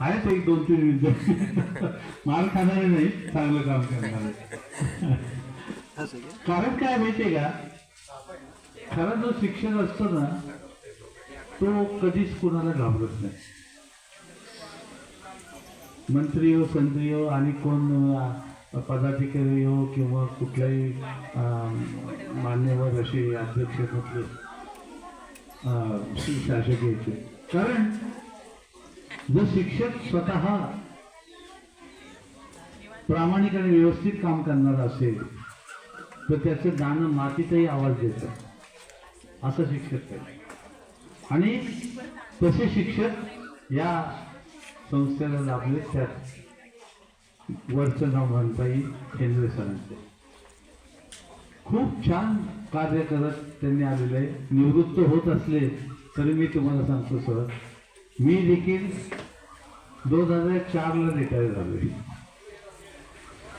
आहेत एक दोन तीन विद्यार्थी मार खाणारे नाही चांगलं काम करणार. कारण काय माहितीये का? खरा जो शिक्षक असतो ना तो कधीच कुणाला घाबरत नाही. मंत्री हो संत्री हो आणि कोण पदाधिकारी हो किंवा कुठल्याही मान्यवर असे अध्यक्ष शासकीयचे कारण जर शिक्षक स्वतः प्रामाणिक आणि व्यवस्थित काम करणार असेल तर त्याचं गाणं मातीतही आवाज देतं. असं शिक्षक आहे. आणि तसे शिक्षक या संस्थेला लाभले त्यात वरचं नाव म्हणता येईल केंद्र सरांचे खूप छान कार्य करत त्यांनी आलेले आहे. निवृत्त होत असले तरी मी तुम्हाला सांगतो सर मी देखील दोन हजार चारला रिटायर झालो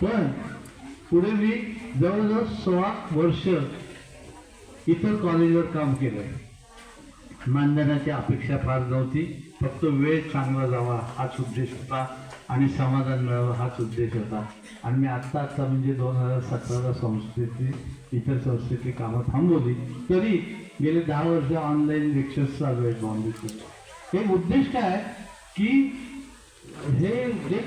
पण पुढे मी जवळजवळ सोळा वर्ष इतर कॉलेजवर काम केलं मानधनाची अपेक्षा फार नव्हती. फक्त वेळ चांगला जावा हाच उद्देश होता आणि समाधान मिळावं हाच उद्देश होता. आणि मी आत्ता आत्ता म्हणजे दोन हजार सतराला संस्थेतली इतर संस्थेतली कामं थांबवली. तरी गेले दहा वर्ष ऑनलाईन लेक्चर्स चालू आहेत बॉम्बेचे हे उद्देश काय? की हे जे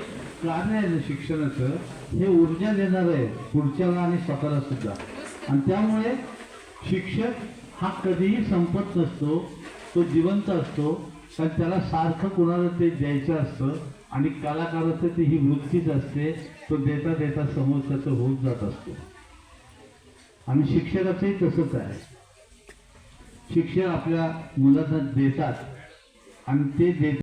कारण आहे ना शिक्षणाचं हे ऊर्जा देणारं आहे पुढच्याला आणि स्वतःला सुद्धा. आणि त्यामुळे शिक्षक हा कधीही संपत नसतो. तो जिवंत असतो कारण त्याला सारखं कुणाला ते द्यायचं असतं आणि कलाकाराचं ती ही वृत्तीच असते तो देता देता समोरच्याचं होत जात असतो. आणि शिक्षकाचंही तसंच आहे. शिक्षक आपल्या मुलांना देतात आणि ते देत